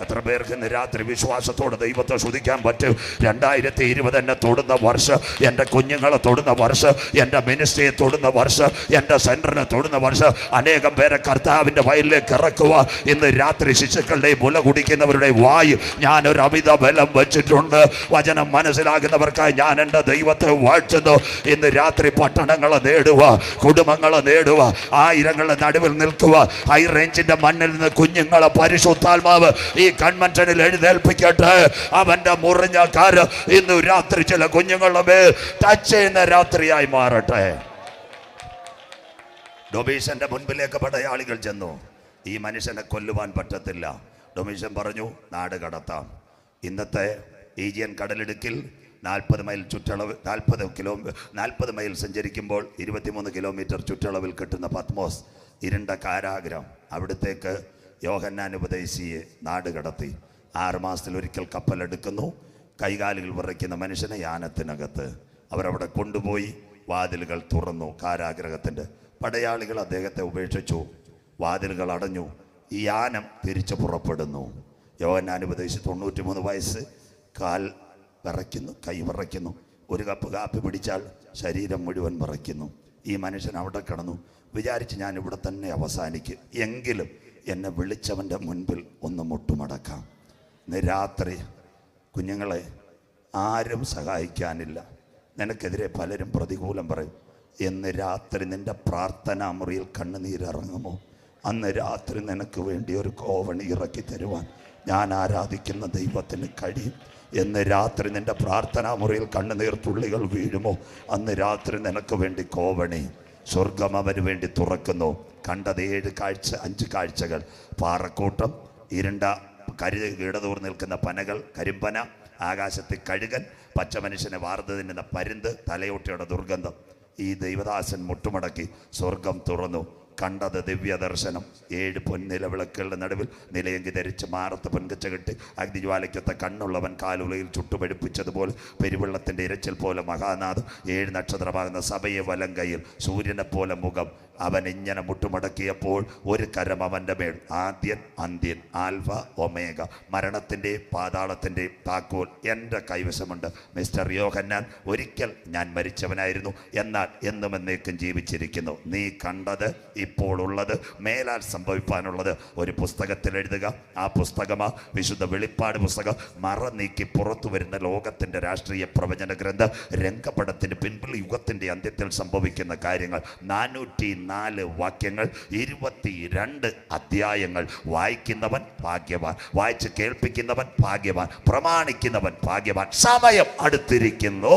എത്ര പേർക്ക് ഇന്ന് രാത്രി വിശ്വാസത്തോടെ ദൈവത്തെ ശുദ്ധിക്കാൻ പറ്റും? രണ്ടായിരത്തി ഇരുപത് എന്നെ തൊടുന്ന വർഷം എന്റെ കുഞ്ഞുങ്ങളെ തൊടുന്ന വർഷം എന്റെ മിനിസ്ട്രിയെ തൊടുന്ന വർഷം എന്റെ സെന്ററിനെ തൊടുന്ന വർഷം അനേകം പേരെ കർത്താവിന്റെ വയലിലേക്ക് ഇറക്കുക. ഇന്ന് രാത്രി ശിശുക്കളുടെയും മുല കുടിക്കുന്നവരുടെ വായു ഞാനൊരു അമിത ബലം വെച്ചിട്ടുണ്ട്. വചനം മനസ്സിലാകുന്നവർക്കായി ഞാൻ എന്റെ ദൈവത്തെ വാഴ്ത്തുന്നു. ഇന്ന് രാത്രി പട്ടണങ്ങളെ നേടുക കുടുംബങ്ങളെ നേടുക ആയിരങ്ങളുടെ നടുവിൽ നിൽക്കുക. ഹൈ റേഞ്ചിന്റെ മണ്ണിൽ നിന്ന് കുഞ്ഞുങ്ങളെ പരിശുദ്ധാത്മാവ് ഈ കൺവെൻഷനിൽ എഴുന്നേൽപ്പിക്കട്ടെ. അവന്റെ മുറിഞ്ഞ കാര് ഇന്ന് രാത്രി ചില കുഞ്ഞുങ്ങളുടെ മേൽ ടച്ച് ചെയ്യുന്ന രാത്രിയായി മാറട്ടെ. ഡൊബീഷന്റെ മുൻപിലേക്ക് പടയാളികൾ ചെന്നു. ഈ മനുഷ്യനെ കൊല്ലുവാൻ പറ്റത്തില്ല. ഡൊമീഷൻ പറഞ്ഞു നാട് കടത്താം. ഇന്നത്തെ ഈജിയൻ കടലിടുക്കിൽ നാൽപ്പത് മൈൽ ചുറ്റളവ് നാൽപ്പത് കിലോ നാൽപ്പത് മൈൽ സഞ്ചരിക്കുമ്പോൾ ഇരുപത്തിമൂന്ന് കിലോമീറ്റർ ചുറ്റളവിൽ കിട്ടുന്ന പത്മോസ് ഇരുണ്ട കാരാഗ്രഹം. അവിടത്തേക്ക് യോഹന്നാൻ ഉപദേശിയെ നാട് കടത്തി. ആറുമാസത്തിൽ ഒരിക്കൽ കപ്പലെടുക്കുന്നു കൈകാലുകൾ വിറയ്ക്കുന്ന മനുഷ്യനെ യാനത്തിനകത്ത്. അവരവിടെ കൊണ്ടുപോയി വാതിലുകൾ തുറന്നു കാരാഗ്രഹത്തിന്റെ. പടയാളികൾ അദ്ദേഹത്തെ ഉപേക്ഷിച്ചു. വാതിലുകൾ അടഞ്ഞു. ഈ യാനം തിരിച്ചു പുറപ്പെടുന്നു. യോഹന്നാൻ ഉപദേശിച്ച് തൊണ്ണൂറ്റി മൂന്ന് വയസ്സ്. കാൽ വിറയ്ക്കുന്നു കൈ വിറയ്ക്കുന്നു. ഒരു കപ്പ് കാപ്പി പിടിച്ചാൽ ശരീരം മുഴുവൻ വിറയ്ക്കുന്നു. ഈ മനുഷ്യൻ അവിടെ കിടന്നു. വിചാരിച്ച് ഞാൻ ഇവിടെ തന്നെ അവസാനിക്കും. എങ്കിലും എന്നെ വിളിച്ചവന്റെ മുൻപിൽ ഒന്ന് മുട്ടുമടക്കാം. രാത്രി കുഞ്ഞുങ്ങളെ ആരും സഹായിക്കാനില്ല. നിനക്കെതിരെ പലരും പ്രതികൂലം പറയും. എന്ന് രാത്രി നിന്റെ പ്രാർത്ഥനാ മുറിയിൽ കണ്ണുനീരിറങ്ങുമോ അന്ന് രാത്രി നിനക്ക് വേണ്ടി ഒരു കോവണി ഇറക്കി തരുവാൻ ഞാൻ ആരാധിക്കുന്ന ദൈവത്തിന് കഴിയും. എന്ന് രാത്രി നിന്റെ പ്രാർത്ഥനാ മുറിയിൽ കണ്ണുനീർ തുള്ളികൾ വീഴുമോ? അന്ന് രാത്രി നിനക്ക് വേണ്ടി കോവണി സ്വർഗം അവന് വേണ്ടി തുറക്കുന്നു. കണ്ടത് ഏഴ് കാഴ്ച അഞ്ച് കാഴ്ചകൾ. പാറക്കൂട്ടം ഇരുണ്ട കരു ഇടതൂർ നിൽക്കുന്ന പനകൾ കരിമ്പന ആകാശത്തെ കഴുകൻ പച്ച മനുഷ്യനെ വാർന്നു തിന്നുന്ന പരുന്ത് തലയോട്ടിയുടെ ദുർഗന്ധം. ഈ ദൈവദാസൻ മുട്ടുമടക്കി സ്വർഗം തുറന്നു. കണ്ടത് ദിവ്യ ദർശനം ഏഴ് പൊന്നില വിളക്കുകളുടെ നടുവിൽ നിലയെങ്കി ധരിച്ച് മാറത്ത് പെൺകച്ച കെട്ടി അഗ്നിജ്വാലയ്ക്കൊത്ത കണ്ണുള്ളവൻ കാലുലയിൽ ചുട്ടുപഴുപ്പിച്ചതുപോലെ പെരുവെള്ളത്തിന്റെ ഇരച്ചിൽ പോലെ മഹാനാഥ് ഏഴ് നക്ഷത്രമാകുന്ന സഭയെ വലം കയ്യിൽ സൂര്യനെ പോലെ മുഖം അവൻ ഇങ്ങനെ മുട്ടുമടക്കിയപ്പോൾ ഒരു കരം അവന്റെ മേൽ. ആദ്യൻ അന്ത്യൻ ആൽഫ ഒമേഗ മരണത്തിന്റെ പാതാളത്തിന്റെ താക്കോൽ എന്റെ കൈവശമുണ്ട്. മിസ്റ്റർ യോഹന്നാൻ ഒരിക്കൽ ഞാൻ മരിച്ചവനായിരുന്നു. എന്നാൽ എന്നും എന്നേക്കും ജീവിച്ചിരിക്കുന്നു. നീ കണ്ടത് ഇപ്പോൾ ഉള്ളത് മേലാൽ സംഭവിക്കാനുള്ളത് ഒരു പുസ്തകത്തിൽ എഴുതുക. ആ പുസ്തകമാ വിശുദ്ധ വെളിപ്പാട് പുസ്തകം. മറ നീക്കി പുറത്തു വരുന്ന ലോകത്തിന്റെ രാഷ്ട്രീയ പ്രവചന ഗ്രന്ഥ. രംഗപടത്തിന്റെ പിൻപിൽ യുഗത്തിന്റെ അന്ത്യത്തിൽ സംഭവിക്കുന്ന കാര്യങ്ങൾ. നാനൂറ്റി നാല് വാക്യങ്ങൾ ഇരുപത്തി രണ്ട് അധ്യായങ്ങൾ. വായിക്കുന്നവൻ ഭാഗ്യവാൻ വായിച്ച് കേൾപ്പിക്കുന്നവൻ ഭാഗ്യവാൻ പ്രമാണിക്കുന്നവൻ ഭാഗ്യവാൻ. സമയം അടുത്തിരിക്കുന്നു.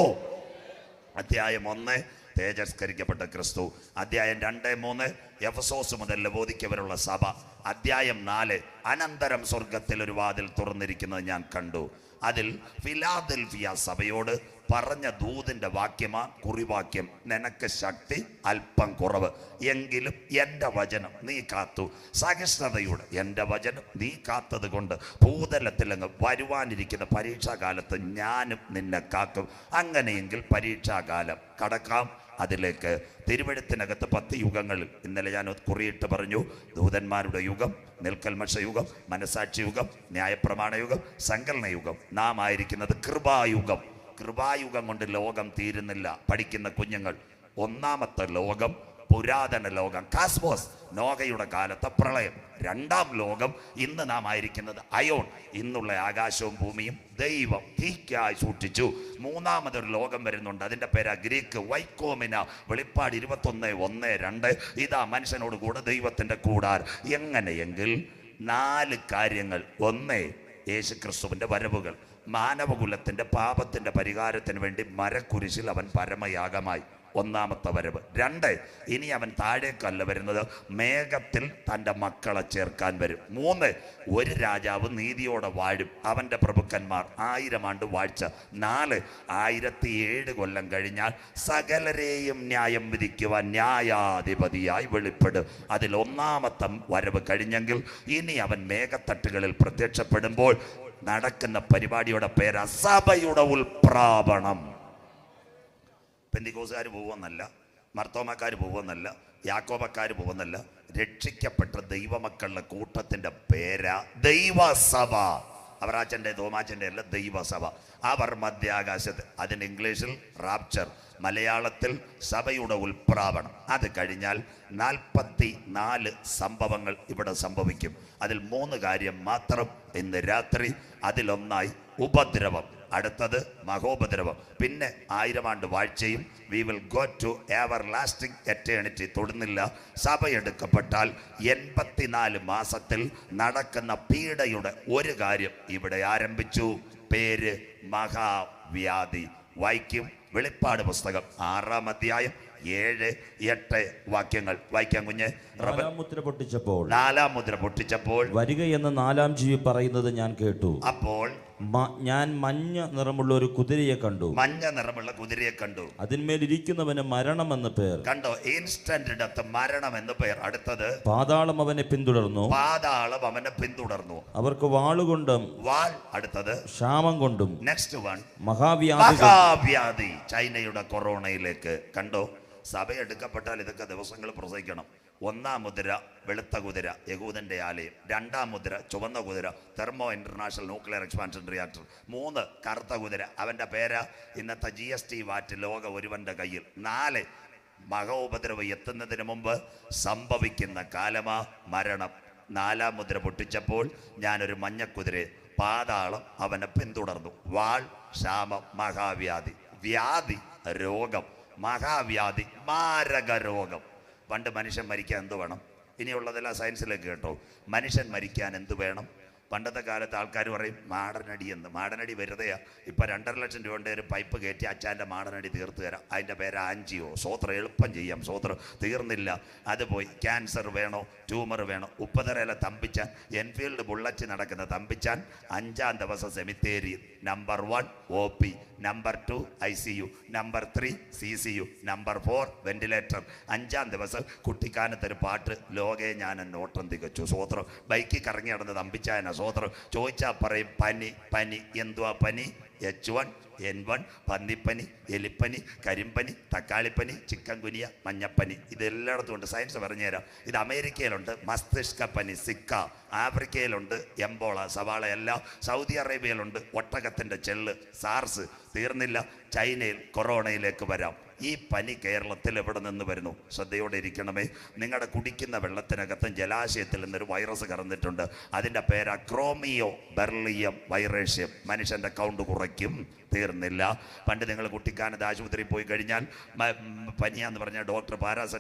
അധ്യായം ഒന്ന് തേജസ്കരിക്കപ്പെട്ട ക്രിസ്തു. അധ്യായം രണ്ട് മൂന്ന് എഫസോസ് മുതൽ ലബോധിക്കവരുള്ള സഭ. അധ്യായം നാല് അനന്തരം സ്വർഗത്തിൽ ഒരു വാതിൽ തുറന്നിരിക്കുന്നത് ഞാൻ കണ്ടു. അതിൽ ഫിലാദൽഫിയ സഭയോട് പറഞ്ഞ ദൂതിന്റെ വാക്യമാ കുറിവാക്യം. നിനക്ക് ശക്തി അല്പം കുറവ്. എങ്കിലും എന്റെ വചനം നീ കാത്തു. സഹിഷ്ണുതയുടെ എന്റെ വചനം നീ കാത്തത് കൊണ്ട് ഭൂതലത്തിലങ്ങ് വരുവാനിരിക്കുന്ന പരീക്ഷാകാലത്ത് ഞാനും നിന്നെ കാക്കും. അങ്ങനെയെങ്കിൽ പരീക്ഷാകാലം കടക്കാം. അതിലേക്ക് തിരുവഴുത്തിനകത്ത് പത്ത് യുഗങ്ങളിൽ ഇന്നലെ ഞാൻ കുറിയിട്ട് പറഞ്ഞു. ദൂതന്മാരുടെ യുഗം നിൽക്കൽമക്ഷ യുഗം മനസാക്ഷി യുഗം ന്യായപ്രമാണ യുഗം സങ്കലന യുഗം. നാം ആയിരിക്കുന്നത് കൃപായുഗം. കൃപായുഗം കൊണ്ട് ലോകം തീരുന്നില്ല പഠിക്കുന്ന കുഞ്ഞുങ്ങൾ. ഒന്നാമത്തെ ലോകം പുരാതന ലോകം. കാസ്മോസ് നോകയുടെ കാലത്തെ പ്രളയം. രണ്ടാം ലോകം ഇന്ന് നാം ആയിരിക്കുന്നത് അയോൺ. ഇന്നുള്ള ആകാശവും ഭൂമിയും ദൈവം തീക്കായി സൂക്ഷിച്ചു. മൂന്നാമതൊരു ലോകം വരുന്നുണ്ട്. അതിന്റെ പേരാ ഗ്രീക്ക് വൈക്കോമിന. വെളിപ്പാട് ഇരുപത്തൊന്ന് ഒന്ന് രണ്ട്. ഇതാ മനുഷ്യനോട് കൂടെ ദൈവത്തിന്റെ കൂടാർ. എങ്ങനെയെങ്കിൽ നാല് കാര്യങ്ങൾ. ഒന്ന് യേശു ക്രിസ്തുവിന്റെ വരവുകൾ. മാനവകുലത്തിന്റെ പാപത്തിന്റെ പരിഹാരത്തിന് വേണ്ടി മരക്കുരിശിൽ അവൻ പരമയാഗമായി. ഒന്നാമത്തെ വരവ്. രണ്ട് ഇനി അവൻ താഴേക്കല്ല വരുന്നത്. മേഘത്തിൽ തന്റെ മക്കളെ ചേർക്കാൻ വരും. മൂന്ന് ഒരു രാജാവ് നീതിയോടെ വാഴും. അവന്റെ പ്രഭുക്കന്മാർ ആയിരം ആണ്ട് വാഴ്ച. നാല് ആയിരത്തി ഏഴ് കൊല്ലം കഴിഞ്ഞാൽ സകലരെയും ന്യായം വിധിക്കുവാൻ ന്യായാധിപതിയായി വെളിപ്പെടും. അതിൽ ഒന്നാമത്തെ വരവ് കഴിഞ്ഞെങ്കിൽ ഇനി അവൻ മേഘത്തട്ടുകളിൽ പ്രത്യക്ഷപ്പെടുമ്പോൾ നടക്കുന്ന പരിപാടിയുടെ പേര് സഭയുടെ ഉൽപ്രാപണം. പെന്തിക്കോസുകാർ പോകുമെന്നല്ല മർത്തോമക്കാർ പോകുമെന്നല്ല യാക്കോബക്കാർ പോകുമെന്നല്ല രക്ഷിക്കപ്പെട്ട ദൈവമക്കളുടെ കൂട്ടത്തിന്റെ പേരാ ദൈവസഭ. അവറാച്ചന്റെ തോമാച്ചന്റെ അല്ല ദൈവസഭ. അവർ മധ്യാകാശത്ത് അതിന് ഇംഗ്ലീഷിൽ റാപ്ചർ മലയാളത്തിൽ സഭയുടെ ഉൽപ്രാവണം അത് കഴിഞ്ഞാൽ നാൽപ്പത്തി നാല് സംഭവങ്ങൾ ഇവിടെ സംഭവിക്കും. അതിൽ മൂന്ന് കാര്യം മാത്രം ഇന്ന് രാത്രി അതിലൊന്നായി ഉപദ്രവം. അടുത്തത് മഹോപദ്രവം. പിന്നെ ആയിരം ആണ്ട് വാഴ്ചയും we will go to everlasting eternity തൊടുന്നില്ല സഭയെടുക്കപ്പെട്ടാൽ എൺപത്തിനാല് മാസത്തിൽ നടക്കുന്ന പീഡയുടെ ഒരു കാര്യം ഇവിടെ ആരംഭിച്ചു. പേര് മഹാവ്യാധി. വായിക്കും വെളിപ്പാട് പുസ്തകം ആറാം അധ്യായം ഏഴ് എട്ട് വാക്യങ്ങൾ. വായിക്കാം കുഞ്ഞ്. നാലാം മുദ്ര പൊട്ടിച്ചപ്പോൾ നാലാം മുദ്ര പൊട്ടിച്ചപ്പോൾ വരിക എന്ന നാലാം ജീവി പറയുന്നത് ഞാൻ കേട്ടു. അപ്പോൾ ഞാൻ മഞ്ഞ നിറമുള്ള ഒരു കുതിരയെ കണ്ടു. മഞ്ഞ നിറമുള്ള കുതിരയെ കണ്ടു. അതിന്മേൽ ഇരിക്കുന്നവന് മരണം എന്ന പേർ. കണ്ടോ? ഇൻസ്റ്റന്റ് ഡെത്ത് മരണം എന്ന പേർ. അടുത്തത്. പാതാളം അവനെ പിന്തുടർന്നു. പാതാളം അവനെ പിന്തുടർന്നു. അവർക്ക് വാളുകൊണ്ടും വാൾ അടുത്തത്. ക്ഷാമം കൊണ്ടും നെക്സ്റ്റ് വൺ മഹാവ്യാധി മഹാവ്യാധി. ചൈനയുടെ കൊറോണയിലേക്ക്. കണ്ടോ? സഭ എടുക്കപ്പെട്ടാൽ ഇതൊക്കെ ദിവസങ്ങൾ പ്രസവിക്കണം. ഒന്നാം മുദ്ര വെളുത്ത കുതിര യഹൂദന്റെ ആലയം. രണ്ടാം മുദ്ര ചുവന്ന കുതിര thermo international nuclear expansion reactor മൂന്ന് കറുത്ത കുതിര. അവന്റെ പേര് ഇന്നത്തെ ജി എസ് ടി വാറ്റ് ലോക ഒരുവന്റെ കയ്യിൽ. നാല് മഹോപദ്രവം എത്തുന്നതിന് മുമ്പ് സംഭവിക്കുന്ന കാലമാ മരണം. നാലാം മുദ്ര പൊട്ടിച്ചപ്പോൾ ഞാനൊരു മഞ്ഞക്കുതിരെ പാതാളം അവനെ പിന്തുടർന്നു. വാൾ ക്ഷാമം മഹാവ്യാധി. വ്യാധി രോഗം. മഹാവ്യാധി മാരക രോഗം. പണ്ട് മനുഷ്യൻ മരിക്കാൻ എന്ത് വേണം? ഇനിയുള്ളതെല്ലാം സയൻസിലേക്ക് കേട്ടോ. മനുഷ്യൻ മരിക്കാൻ എന്ത് വേണം? പണ്ടത്തെ കാലത്ത് ആൾക്കാർ പറയും മാടനടി എന്ന്. മാടനടി വെറുതെയാ. ഇപ്പം രണ്ടര ലക്ഷം രൂപയുടെ ഒരു പൈപ്പ് കയറ്റി അച്ചാന്റെ മാടനടി തീർത്ത് തരാം. അതിന്റെ പേര് ആഞ്ചിയോ സോത്രം എളുപ്പം ചെയ്യാം സോത്രം. തീർന്നില്ല. അത് പോയി. ക്യാൻസർ വേണോ? ട്യൂമർ വേണോ? ഉപ്പതരയിലെ തമ്പിച്ചാൻ എൻഫീൽഡ് ബുള്ളറ്റ് നടക്കുന്ന തമ്പിച്ചാൻ അഞ്ചാം ദിവസം സെമിത്തേരി number one O P number two I C U number three C C U number four ventilator അഞ്ചാം ദിവസം കുട്ടിക്കാനത്തൊരു പാട്ട് ലോകെ ഞാൻ നോട്ടം തികച്ചു. സ്വോത്രം ബൈക്കിൽ കറങ്ങി നടന്ന് തമ്പിച്ചായന സ്വോത്രം ചോദിച്ചാൽ പറയും പനി പനി എന്തുവാ പനി? എച്ച് വൺ എൻ വൺ പന്നിപ്പനി എലിപ്പനി കരിമ്പനി തക്കാളിപ്പനി ചിക്കൻ കുനിയ മഞ്ഞപ്പനി. ഇതെല്ലായിടത്തും ഉണ്ട്. സയൻസ് പറഞ്ഞുതരാം. ഇത് അമേരിക്കയിലുണ്ട് മസ്തിഷ്ക പനി സിക്ക ആഫ്രിക്കയിലുണ്ട് എംബോള സവാള എല്ലാം സൗദി അറേബ്യയിലുണ്ട്. ഒട്ടകത്തിന്റെ ചെള്ള് സാർസ് തീർന്നില്ല. ചൈനയിൽ കൊറോണയിലേക്ക് വരാം. ഈ പനി കേരളത്തിൽ എവിടെ നിന്ന് വരുന്നു? ശ്രദ്ധയോടെ ഇരിക്കണമേ. നിങ്ങളുടെ കുടിക്കുന്ന വെള്ളത്തിനകത്ത് ജലാശയത്തിൽ നിന്നൊരു വൈറസ് കറന്നിട്ടുണ്ട്. അതിന്റെ പേര് അക്രോമിയോ ബെർലിയം വൈറേഷ്യം. മനുഷ്യന്റെ കൗണ്ട് കുറയ്ക്കും. തീർന്നില്ല. പണ്ട് നിങ്ങൾ കുട്ടിക്കാനത്ത് ആശുപത്രിയിൽ പോയി കഴിഞ്ഞാൽ പനിയാന്ന് പറഞ്ഞാൽ ഡോക്ടർ പാരാസ